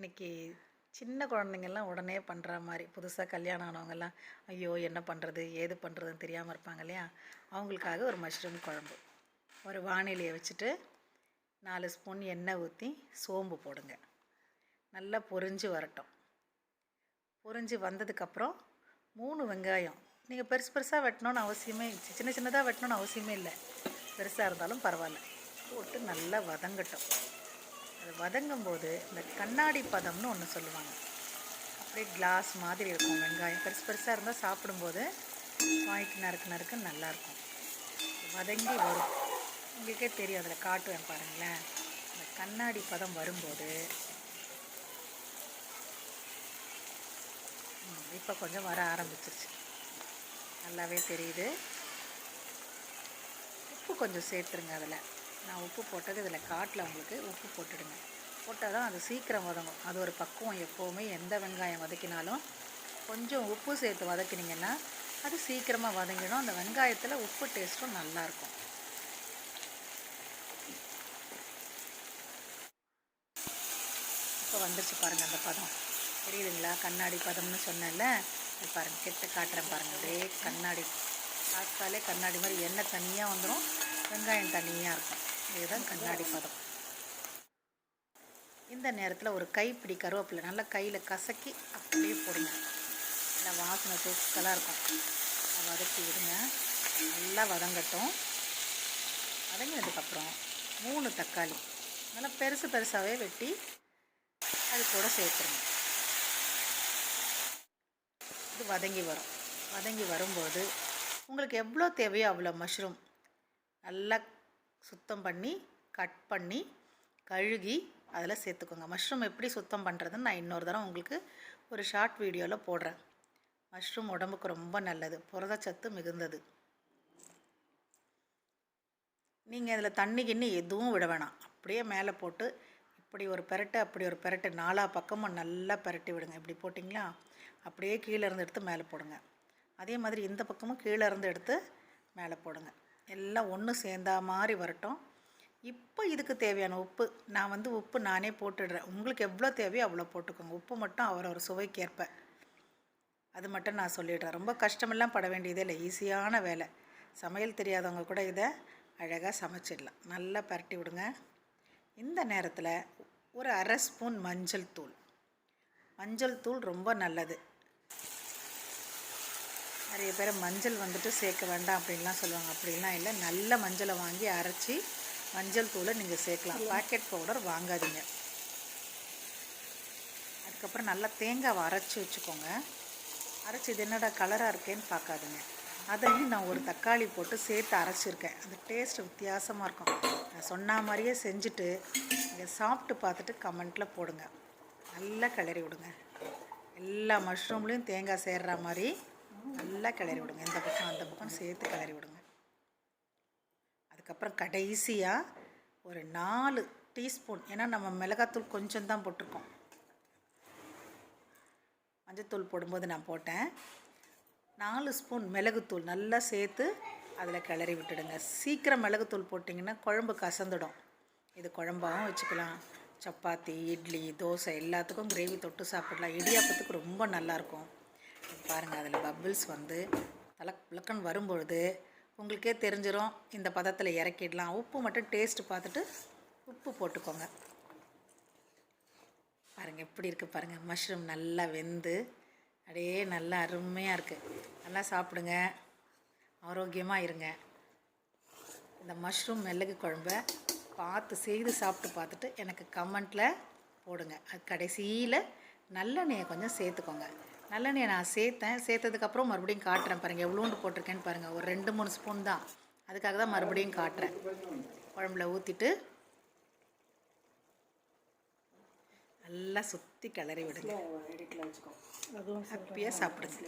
இன்றைக்கி சின்ன குழந்தைங்கள்லாம் உடனே பண்ணுற மாதிரி புதுசாக கல்யாணம் ஆனவங்கெல்லாம் ஐயோ என்ன பண்ணுறது ஏது பண்ணுறதுன்னு தெரியாமல் இருப்பாங்க இல்லையா? அவங்களுக்காக ஒரு மஷ்ரூம் குழம்பு. ஒரு வானிலையை வச்சுட்டு நாலு ஸ்பூன் எண்ணெய் ஊற்றி சோம்பு போடுங்க. நல்லா பொரிஞ்சு வரட்டும். பொரிஞ்சு வந்ததுக்கப்புறம் மூணு வெங்காயம். நீங்கள் பெருசு பெருசாக வெட்டணும்னு அவசியமே சின்ன சின்னதாக வெட்டணும்னு அவசியமே இல்லை. பெருசாக இருந்தாலும் பரவாயில்ல. போட்டு நல்லா வதங்கட்டும். அது வதங்கும் போது இந்த கண்ணாடி பதம்னு ஒன்று சொல்லுவாங்க. அப்படியே கிளாஸ் மாதிரி இருக்கும். வெங்காயம் பெருசு பெருசாக இருந்தால் சாப்பிடும்போது வாய்க்கு நறுக்கு நறுக்கு நல்லாயிருக்கும். வதங்கி வரும். உங்களுக்கே தெரியும் அதில் காட்டுவேன் பாருங்களேன். இந்த கண்ணாடி பதம் வரும்போது இப்போ கொஞ்சம் வர ஆரம்பிச்சிருச்சு. நல்லாவே தெரியுது. உப்பு கொஞ்சம் சேர்த்துருங்க அதில். நான் உப்பு போட்டது இதில் காட்டில் உங்களுக்கு உப்பு போட்டுடுங்க. போட்டால் தான் அது சீக்கிரம் வதங்கும். அது ஒரு பக்குவம் எப்போவுமே எந்த வெங்காயம் வதக்கினாலும் கொஞ்சம் உப்பு சேர்த்து வதக்கினீங்கன்னா அது சீக்கிரமாக வதங்கிடும். அந்த வெங்காயத்தில் உப்பு டேஸ்ட்டும் நல்லாயிருக்கும். இப்போ வந்துருச்சு பாருங்கள் அந்த பதம். தெரியுதுங்களா? கண்ணாடி பதம்னு சொன்னேன்ல? பாருங்கள் கெட்ட காட்டுறேன் பாருங்கள் அப்படியே கண்ணாடி. பார்த்தாலே கண்ணாடி மாதிரி எண்ணெய் தனியாக வந்துடும் வெங்காயம் தனியாக இருக்கும். இதுதான் கண்ணாடி பதம். இந்த நேரத்தில் ஒரு கைப்பிடி கருவேப்பிலை நல்லா கையில் கசக்கி அப்படியே போடுங்க. நல்லா வாசனை தூக்கலாக இருக்கும். வதக்கி விடுங்க. நல்லா வதங்கட்டும். வதங்கினதுக்கப்புறம் மூணு தக்காளி நல்லா பெருசு பெருசாகவே வெட்டி அது கூட சேர்த்துருங்க. இது வதங்கி வரும். வதங்கி வரும்போது உங்களுக்கு எவ்வளோ தேவையோ அவ்வளோ மஷ்ரூம் நல்லா சுத்தம் பண்ணி கட் பண்ணி கழுகி அதில் சேர்த்துக்கோங்க. மஷ்ரூம் எப்படி சுத்தம் பண்ணுறதுன்னு நான் இன்னொரு தடவை உங்களுக்கு ஒரு ஷார்ட் வீடியோவில் போடுறேன். மஷ்ரூம் உடம்புக்கு ரொம்ப நல்லது. புரதச்சத்து மிகுந்தது. நீங்கள் இதில் தண்ணி கிண்ணி எதுவும் விட வேணாம். அப்படியே மேலே போட்டு இப்படி ஒரு பெரட்டு அப்படி ஒரு பெரட்டு நாலா பக்கமும் நல்லா பெரட்டி விடுங்க. இப்படி போட்டிங்களா? அப்படியே கீழே இருந்து எடுத்து மேலே போடுங்க. அதே மாதிரி இந்த பக்கமும் கீழே இருந்து எடுத்து மேலே போடுங்க. எல்லாம் ஒன்று சேர்ந்தா மாதிரி வரட்டும். இப்போ இதுக்கு தேவையான உப்பு நான் வந்து உப்பு நானே போட்டுடுறேன். உங்களுக்கு எவ்வளோ தேவையோ அவ்வளோ போட்டுக்கோங்க. உப்பு மட்டும் அவரவர் சுவைக்கேற்ப. அது மட்டும் நான் சொல்லிடுறேன். ரொம்ப கஷ்டமெல்லாம் பட வேண்டியதே இல்லை. ஈஸியான வேலை. சமையல் தெரியாதவங்க கூட இதை அழகாக சமைச்சிடலாம். நல்லா பரட்டி விடுங்க. இந்த நேரத்தில் ஒரு அரை ஸ்பூன் மஞ்சள் தூள். மஞ்சள் தூள் ரொம்ப நல்லது. நிறைய பேர் மஞ்சள் வந்துட்டு சேர்க்க வேண்டாம் அப்படின்லாம் சொல்லுவாங்க. அப்படின்லாம் இல்லை. நல்ல மஞ்சளை வாங்கி அரைச்சி மஞ்சள் தூளை நீங்கள் சேர்க்கலாம். பாக்கெட் பவுடர் வாங்காதீங்க. அதுக்கப்புறம் நல்லா தேங்காவை அரைச்சி வச்சுக்கோங்க. அரைச்சி இது என்னடா கலராக இருக்கேன்னு பார்க்காதுங்க. அதையும் நான் ஒரு தக்காளி போட்டு சேர்த்து அரைச்சிருக்கேன். அந்த டேஸ்ட் வித்தியாசமாக இருக்கும். நான் சொன்ன மாதிரியே செஞ்சுட்டு நீங்கள் சாப்பிட்டு பார்த்துட்டு கமெண்ட்டில் போடுங்க. நல்லா கிளறி விடுங்க. எல்லா மஷ்ரூம்லேயும் தேங்காய் சேர்ற மாதிரி நல்லா கிளறி விடுங்க. இந்த பக்கம் அந்த பக்கம் சேர்த்து கிளறி விடுங்க. அதுக்கப்புறம் கடைசியாக ஒரு நாலு டீஸ்பூன் ஏன்னா நம்ம மிளகாத்தூள் கொஞ்சம் தான் போட்டிருக்கோம். மஞ்சத்தூள் போடும்போது நான் போட்டேன். நாலு ஸ்பூன் மிளகுத்தூள் நல்லா சேர்த்து அதில் கிளறி விட்டுடுங்க. சீக்கிரம் மிளகுத்தூள் போட்டிங்கன்னா குழம்பு கசந்துடும். இது குழம்பாகவும் வச்சுக்கலாம். சப்பாத்தி இட்லி தோசை எல்லாத்துக்கும் கிரேவி தொட்டு சாப்பிடலாம். இடியாப்பத்துக்கு ரொம்ப நல்லாயிருக்கும் பாருங்கள் அதில் பப்புள்ஸ் வந்து தலக் விளக்கன் வரும்பொழுது உங்களுக்கே தெரிஞ்சிடும் இந்த பதத்தில் இறக்கிடலாம். உப்பு மட்டும் டேஸ்ட்டு பார்த்துட்டு உப்பு போட்டுக்கோங்க. பாருங்கள் எப்படி இருக்குது பாருங்கள் மஷ்ரூம் நல்லா வெந்து அப்படியே நல்லா அருமையாக இருக்குது நல்லா சாப்பிடுங்க. ஆரோக்கியமாக இருங்க. இந்த மஷ்ரூம் மிளகு குழம்ப பார்த்து செய்து சாப்பிட்டு பார்த்துட்டு எனக்கு கமெண்ட்டில் போடுங்க. அது கடைசியில் நல்லெண்ணெயை கொஞ்சம் சேர்த்துக்கோங்க. நல்லெண்ணெயை நான் சேர்த்தேன். சேர்த்ததுக்கப்புறம் மறுபடியும் காட்டுறேன் பாருங்கள் எவ்வளோண்டு போட்டிருக்கேன்னு பாருங்கள் ஒரு ரெண்டு மூணு ஸ்பூன் தான். அதுக்காக தான் மறுபடியும் காட்டுறேன். குழம்புல ஊற்றிட்டு நல்லா சுற்றி கிளறி விடுங்க. ஹாப்பியாக சாப்பிடுங்க.